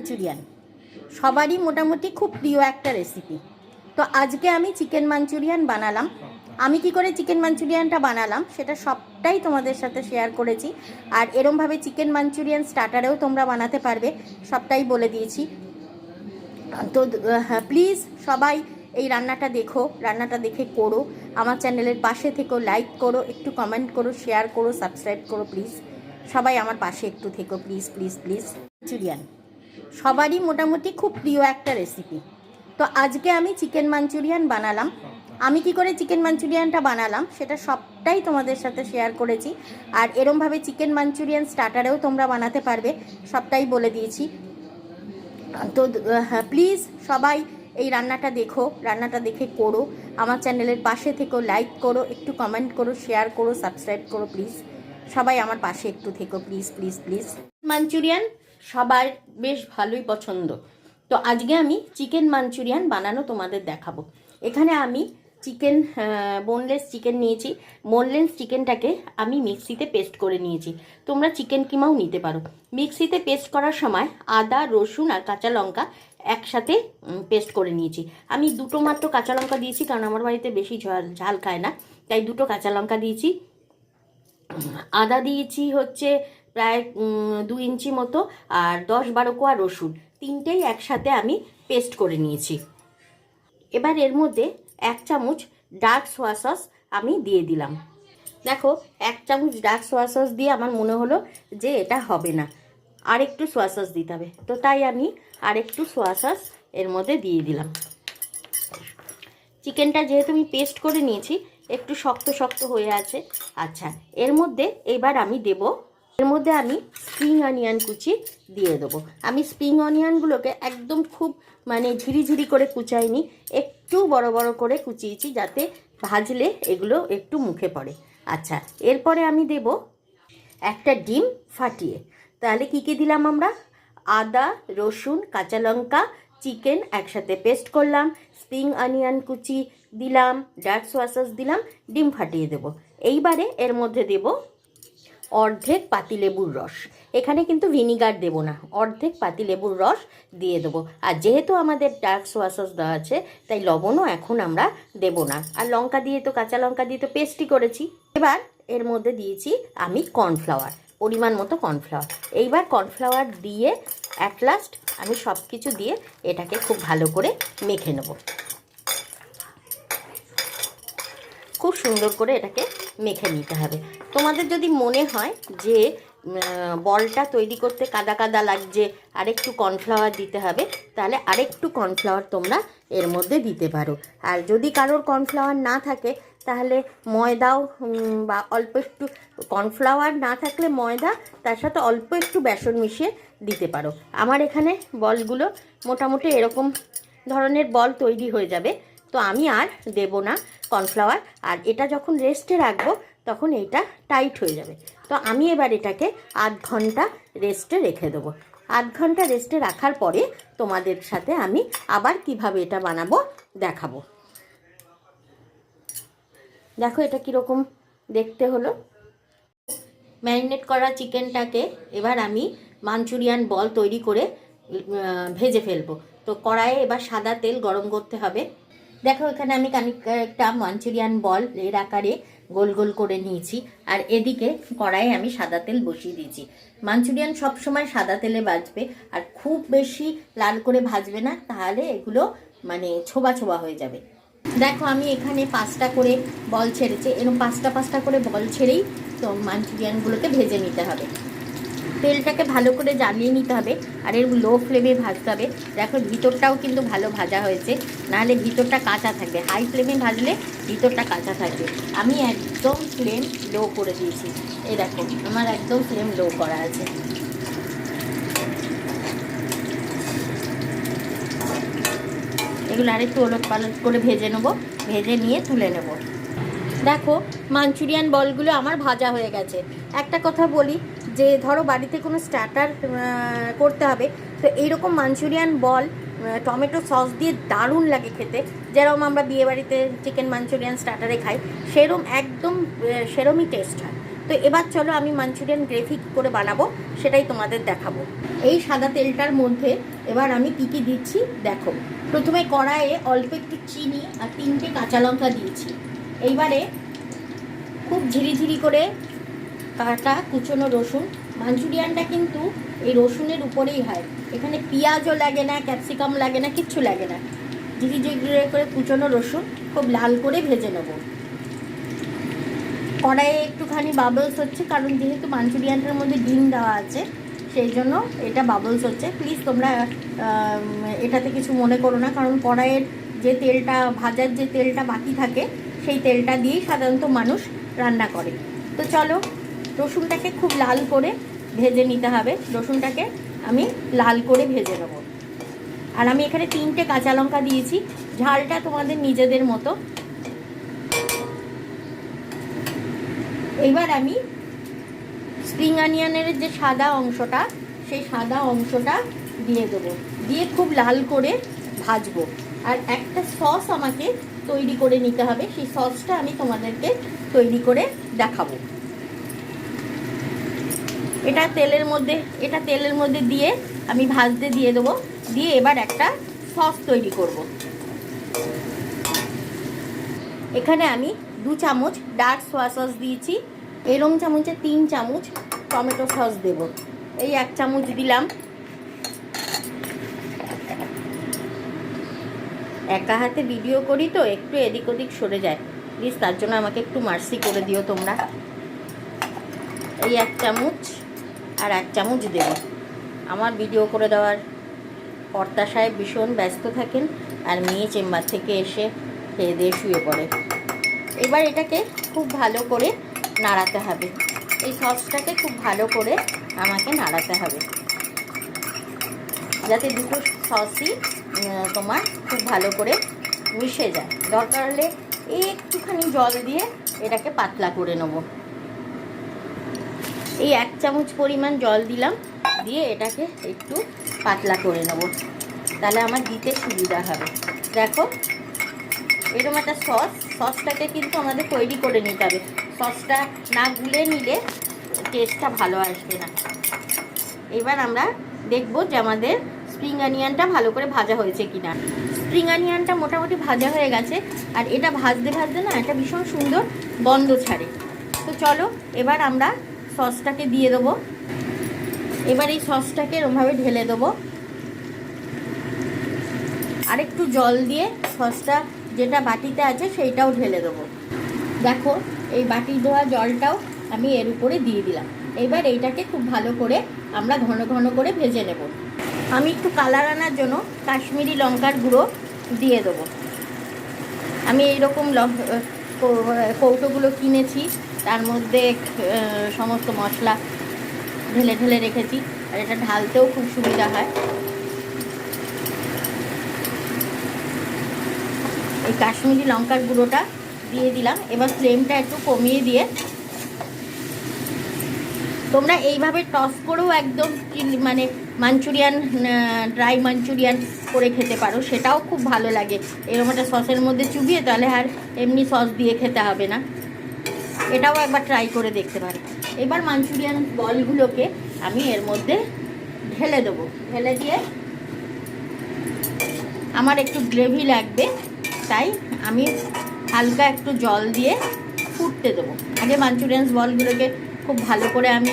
Manchurian. সবারই মোটামুটি খুব প্রিয় একটা রেসিপি তো আজকে আমি চিকেন মাঞ্চুরিয়ান বানালাম। আমি কি করে চিকেন মাঞ্চুরিয়ানটা বানালাম, সেটা সবটাই তোমাদের সাথে শেয়ার করেছি। আর এরমভাবে চিকেন মাঞ্চুরিয়ান স্টার্টারেও তোমরা বানাতে পারবে, সবটাই বলে দিয়েছি। তো প্লিজ সবাই এই রান্নাটা দেখো, রান্নাটা দেখে করো। আমার চ্যানেলের পাশে থেকো লাইক করো, একটু কমেন্ট করো শেয়ার করো সাবস্ক্রাইব করো প্লিজ সবাই আমার পাশে একটু থেকো প্লিজ প্লিজ প্লিজ মাঞ্চুরিয়ান সবারই মোটামুটি খুব প্রিয় একটা রেসিপি তো আজকে আমি চিকেন মাঞ্চুরিয়ান বানালাম। আমি কি করে চিকেন মাঞ্চুরিয়ানটা বানালাম, সেটা সবটাই তোমাদের সাথে শেয়ার করেছি। আর এরমভাবে চিকেন মাঞ্চুরিয়ান স্টার্টারেও তোমরা বানাতে পারবে, সবটাই বলে দিয়েছি। তো প্লিজ সবাই এই রান্নাটা দেখো, রান্নাটা দেখে করো। আমার চ্যানেলের পাশে থেকো লাইক করো, একটু কমেন্ট করো শেয়ার করো সাবস্ক্রাইব করো প্লিজ সবাই আমার পাশে একটু থেকো প্লিজ প্লিজ প্লিজ মাঞ্চুরিয়ান সবার বেশ ভালোই পছন্দ। তো আজকে আমি চিকেন মাঞ্চুরিয়ান বানানো তোমাদের দেখাবো। এখানে আমি চিকেন বোনলেস চিকেন নিয়েছি। বোনলেস চিকেনটাকে আমি মিক্সিতে পেস্ট করে নিয়েছি। তোমরা চিকেন কিমাও নিতে পারো। মিক্সিতে পেস্ট করার সময় আদা, রসুন আর কাঁচা লঙ্কা একসাথে পেস্ট করে নিয়েছি। আমি দুটো মাত্র কাঁচা লঙ্কা দিয়েছি কারণ আমার বাড়িতে বেশি ঝাল ঝাল খায় না। তাই দুটো কাঁচা লঙ্কা দিয়েছি। আদা দিয়েছি হচ্ছে প্রায় দু ইঞ্চি মতো আর দশ বারো কোয়া রসুন। তিনটেই একসাথে আমি পেস্ট করে নিয়েছি। এবার এর মধ্যে এক চামচ ডার্ক সোয়া সস আমি দিয়ে দিলাম। দেখো, এক চামচ ডার্ক সোয়া সস দিয়ে আমার মনে হলো যে এটা হবে না। আর একটু সোয়া সস দিতে হবে। তো তাই আমি আর একটু সোয়া সস এর মধ্যে দিয়ে দিলাম। চিকেনটা যেহেতু আমি পেস্ট করে নিয়েছি, একটু শক্ত শক্ত হয়ে আছে। আচ্ছা এর মধ্যে এবার আমি দেব এর মধ্যে আমি স্প্রিং অনিয়ন কুচি দিয়ে দেবো। আমি স্প্রিং অনিয়নগুলোকে একদম খুব মানে ঝিরিঝিরি করে কুচাইনি, একটু বড় বড় করে কুচিয়েছি যাতে ভাজলে এগুলো একটু মুখে পড়ে। আচ্ছা এরপরে আমি দেব একটা ডিম ফাটিয়ে। তাহলে কী কী দিলাম আমরা? আদা, রসুন, কাঁচা লঙ্কা, চিকেন একসাথে পেস্ট করলাম স্প্রিং অনিয়ন কুচি দিলাম ডার্ক সোয়াসস দিলাম, ডিম ফাটিয়ে দেব। এইবারে এর মধ্যে দেব অর্ধেক পাতিলেবুর রস। এখানে কিন্তু ভিনিগার দেব না, অর্ধেক পাতিলেবুর রস দিয়ে দেবো। আর যেহেতু আমাদের ডার্ক সোয়াসস দেওয়া আছে, তাই লবণও এখন আমরা দেব না। আর লঙ্কা দিয়ে তো, কাঁচা লঙ্কা দিয়ে তো পেস্টই করেছি। এবার এর মধ্যে দিয়েছি আমি কর্নফ্লাওয়ার পরিমাণ মতো কর্নফ্লাওয়ার এইবার কর্নফ্লাওয়ার দিয়ে অ্যাট লাস্ট আমি সব কিছু দিয়ে এটাকে খুব ভালো করে মেখে নেব। খুব সুন্দর করে এটাকে মেখে নিতে হবে। তোমাদের যদি মনে হয় যে বলটা তৈরি করতে কাদা কাদা লাগছে, আরেকটু কর্নফ্লাওয়ার দিতে হবে, তাহলে আরেকটু কর্নফ্লাওয়ার তোমরা এর মধ্যে দিতে পারো। আর যদি কারোর কর্নফ্লাওয়ার না থাকে, তাহলে ময়দাও বা অল্প একটু কর্নফ্লাওয়ার না থাকলে ময়দা, তার সাথে অল্প একটু বেসন মিশিয়ে দিতে পারো। আমার এখানে বলগুলো মোটামুটি এরকম ধরনের বল তৈরি হয়ে যাবে। তো আমি আর দেব না কর্নফ্লাওয়ার। আর এটা যখন রেস্টে রাখব, তখন এইটা টাইট হয়ে যাবে। তো আমি এবার এটাকে আধ ঘণ্টা রেস্টে রেখে দেবো। আধ ঘণ্টা রেস্টে রাখার পরে তোমাদের সাথে আমি আবার কীভাবে এটা বানাবো দেখাবো। দেখো এটা কীরকম দেখতে হলো। ম্যারিনেট করা চিকেনটাকে এবার আমি মাঞ্চুরিয়ান বল তৈরি করে ভেজে ফেলব। তো কড়াইয়ে এবার সাদা তেল গরম করতে হবে। দেখো, এখানে আমি একটা মাঞ্চুরিয়ান বল এর আকারে গোল গোল করে নিয়েছি, আর এদিকে কড়াইয়ে আমি সাদা তেল বসিয়ে দিয়েছি। মাঞ্চুরিয়ান সব সময় সাদা তেলে ভাজবে আর খুব বেশি লাল করে ভাজবে না, তাহলে এগুলো মানে ছোবা ছোবা হয়ে যাবে। দেখো, আমি এখানে পাঁচটা করে বল ছেড়েছি এরকম পাঁচটা পাঁচটা করে বল ছেড়েই তো মাঞ্চুরিয়ানগুলোকে ভেজে নিতে হবে। তেলটাকে ভালো করে জ্বালিয়ে নিতে হবে আর এর লো ফ্লেমে ভাজতে হবে। দেখো ভিতরটাও কিন্তু ভালো ভাজা হয়েছে। নাহলে ভিতরটা কাঁচা থাকবে। হাই ফ্লেমে ভাজলে ভিতরটা কাঁচা থাকবে। আমি একদম ফ্লেম লো করে দিয়েছি। এই দেখো, আমার একদম ফ্লেম লো করা আছে। এগুলো আরেকটু ওলট পালট করে ভেজে নেব। ভেজে নিয়ে তুলে নেব। দেখো মাঞ্চুরিয়ান বলগুলো আমার ভাজা হয়ে গেছে। একটা কথা বলি, যে ধরো বাড়িতে কোনো স্টার্টার করতে হবে, তো এইরকম মাঞ্চুরিয়ান বল টমেটো সস দিয়ে দারুণ লাগে খেতে। যেরকম আমরা বিয়েবাড়িতে চিকেন মাঞ্চুরিয়ান স্টার্টারে খাই, সেরম একদম সেরমই টেস্ট হয়। তো এবার চলো আমি মাঞ্চুরিয়ান গ্রেভি করে বানাবো, সেটাই তোমাদের দেখাবো। এই সাদা তেলটার মধ্যে এবার আমি কী কী দিচ্ছি, দেখো। প্রথমে কড়াইয়ে অল্প একটু চিনি আর তিনটে কাঁচা লঙ্কা দিয়েছি। এইবারে খুব ঝিরিঝিরি করে কাটা, কুচনো রসুন। মাঞ্চুরিয়ানটা কিন্তু এই রসুনের উপরেই হয়। এখানে পেঁয়াজও লাগে না, ক্যাপসিকাম লাগে না, কিচ্ছু লাগে না। ঝিরিঝিরি করে কুচনো রসুন খুব লাল করে ভেজে নেব। কড়াইয়ে একটুখানি বাবলস হচ্ছে, কারণ যেহেতু মাঞ্চুরিয়ানটার মধ্যে ডিম দেওয়া আছে, সেই জন্য এটা বাবলস হচ্ছে। প্লিজ তোমরা এটাতে কিছু মনে করো না, কারণ কড়াইয়ের যে তেলটা, ভাজার যে তেলটা বাকি থাকে সেই তেলটা দিয়েই সাধারণত মানুষ রান্না করে। তো চলো, রসুনটাকে খুব লাল করে ভেজে নিতে হবে। রসুনটাকে আমি লাল করে ভেজে নেব। আর আমি এখানে তিনটে কাঁচা লঙ্কা দিয়েছি। ঝালটা তোমাদের নিজেদের মতো। এবার আমি স্প্রিং অনিয়নের যে সাদা অংশটা, সেই সাদা অংশটা দিয়ে দেবো। দিয়ে খুব লাল করে ভাজবো। আর একটা সস আমাকে তৈরি করে নিতে হবে। সেই সসটা আমি তোমাদেরকে তৈরি করে দেখাবো। এটা তেলের মধ্যে, এটা তেলের মধ্যে দিয়ে আমি ভাজতে দিয়ে দেবো। দিয়ে এবার একটা সস তৈরি করব। এখানে আমি দু চামচ ডার্ক সোয়া সস দিয়েছি। এরম চামচে তিন চামচ টমেটো সস দেব। এই এক চামচ দিলাম একা হাতে ভিডিও করি তো একটু এদিক ওদিক সরে যায়। প্লিজ তার জন্য আমাকে একটু মার্সি করে দিও তোমরা। এই এক চামচ আর এক চামচ দেব। আমার ভিডিও করে দেওয়ার কর্তা সাহেব ভীষণ ব্যস্ত থাকেন আর মেয়ে চেম্বার থেকে এসে খেয়ে দিয়ে শুয়ে পড়ে। এবার এটাকে খুব ভালো করে নাড়াতে হবে। এই সসটাকে খুব ভালো করে আমাকে নাড়াতে হবে। যাতে দুটো সসই তোমার খুব ভালো করে মিশে যায়। দরকার হলে একটুখানি জল দিয়ে এটাকে পাতলা করে নেব। এই এক চামচ পরিমাণ জল দিলাম, দিয়ে এটাকে একটু পাতলা করে নেব। তাহলে আমার দিতে সুবিধা হবে। দেখো, এরকম একটা সস সসটাকে কিন্তু আমাদের তৈরি করে নিতে হবে। সসটা না গুলে নিলে টেস্টটা ভালো আসবে না। এবার আমরা দেখব যে আমাদের স্প্রিং অনিয়নটা ভালো করে ভাজা হয়েছে কিনা। স্প্রিং অনিয়নটা মোটামুটি ভাজা হয়ে গেছে, আর এটা ভাজতে ভাজতে না এটা ভীষণ সুন্দর গন্ধ ছাড়ে। তো চলো, এবার আমরা সসটাকে দিয়ে দেবো। এবার এই সসটাকে এরমভাবে ঢেলে দেবো। আর একটু জল দিয়ে সসটা যেটা বাটিতে আছে সেইটাও ঢেলে দেবো। দেখো, এই বাটি ধোয়া জলটাও আমি এর উপরে দিয়ে দিলাম। এবার এইটাকে খুব ভালো করে আমরা ঘন ঘন করে ভেজে নেব। আমি একটু কালার আনার জন্য কাশ্মীরি লঙ্কার গুঁড়ো দিয়ে দেবো। আমি এইরকম কৌটোগুলো কিনেছি, তার মধ্যে সমস্ত মশলা ঢেলে ঢেলে রেখেছি, আর এটা ঢালতেও খুব সুবিধা হয়। এই কাশ্মীরি লঙ্কার গুঁড়োটা দিয়ে দিলাম। এবার ফ্লেমটা একটু কমিয়ে দিয়ে তোমরা এইভাবে টস করেও একদম মানে মাঞ্চুরিয়ান ড্রাই মাঞ্চুরিয়ান করে খেতে পারো। সেটাও খুব ভালো লাগে। এরকম একটা সসের মধ্যে চুবিয়ে তাহলে আর এমনি সস দিয়ে খেতে হবে না। এটাও একবার ট্রাই করে দেখতে পারো। এবার মাঞ্চুরিয়ান বলগুলোকে আমি এর মধ্যে ঢেলে দেবো। ঢেলে দিয়ে আমার একটু গ্রেভি লাগবে, তাই আমি হালকা একটু জল দিয়ে ফুটতে দেবো। আগে মাঞ্চুরিয়ান বলগুলোকে খুব ভালো করে আমি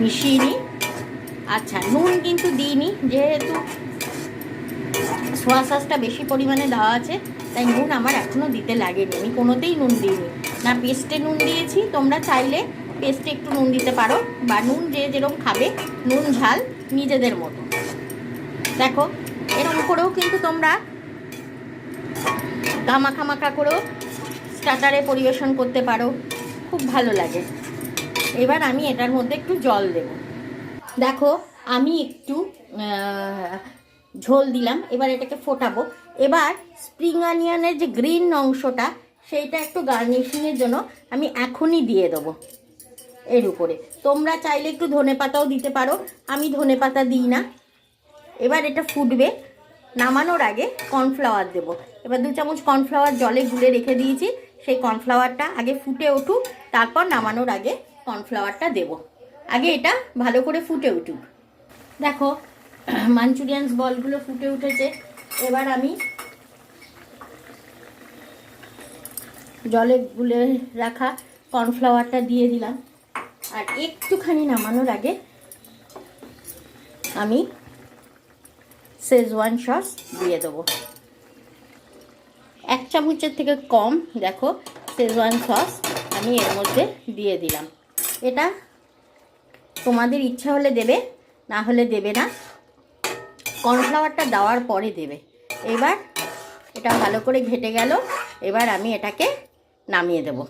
মিশিয়ে নিই। আচ্ছা নুন কিন্তু দিইনি, যেহেতু সোয়া সসটা বেশি পরিমাণে দেওয়া আছে, তাই নুন আমার এখনও দিতে লাগেনি। আমি কোনোতেই নুন দিইনি। না, পেস্টে নুন দিয়েছি, তোমরা চাইলে পেস্টে একটু নুন দিতে পারো, বা নুন যে যেরকম খাবে, নুন, ঝাল নিজেদের মতো। দেখো এরকম করেও কিন্তু তোমরা গামাখা মাখা করেও স্টার্টারে পরিবেশন করতে পারো। খুব ভালো লাগে। এবার আমি এটার মধ্যে একটু জল দেব। দেখো, আমি একটু ঝোল দিলাম, এবার এটাকে ফোটাবো। এবার স্প্রিং অনিয়নের যে গ্রিন অংশটা, সেইটা একটু গার্নিশিংয়ের জন্য আমি এখনই দিয়ে দেবো এর উপরে। তোমরা চাইলে একটু ধনে পাতাও দিতে পারো, আমি ধনে পাতা দিই না। এবার এটা ফুটবে। নামানোর আগে কর্নফ্লাওয়ার দেবো। এবার দু চামচ কর্নফ্লাওয়ার জলে গুলে রেখে দিয়েছি। সেই কর্নফ্লাওয়ারটা আগে ফুটে উঠুক, তারপর নামানোর আগে কর্নফ্লাওয়ারটা দেব। আগে এটা ভালো করে ফুটে উঠুক। দেখো, মাঞ্চুরিয়ানস বলগুলো ফুটে উঠেছে। এবার আমি জলে গুলে রাখা কর্নফ্লাওয়ারটা দিয়ে দিলাম। আর একটুখানি নামানোর আগে আমি শেজওয়ান সস দিয়ে দেবো। এক চামচের থেকে কম, দেখো শেজওয়ান সস আমি এর মধ্যে দিয়ে দিলাম। এটা তোমাদের ইচ্ছা হলে দেবে, না হলে দেবে না। কর্নফ্লাওয়ারটা দেওয়ার পরে দেবে। এবার এটা ভালো করে ঘেটে গেল, এবার আমি এটাকে নামিয়ে দেবো।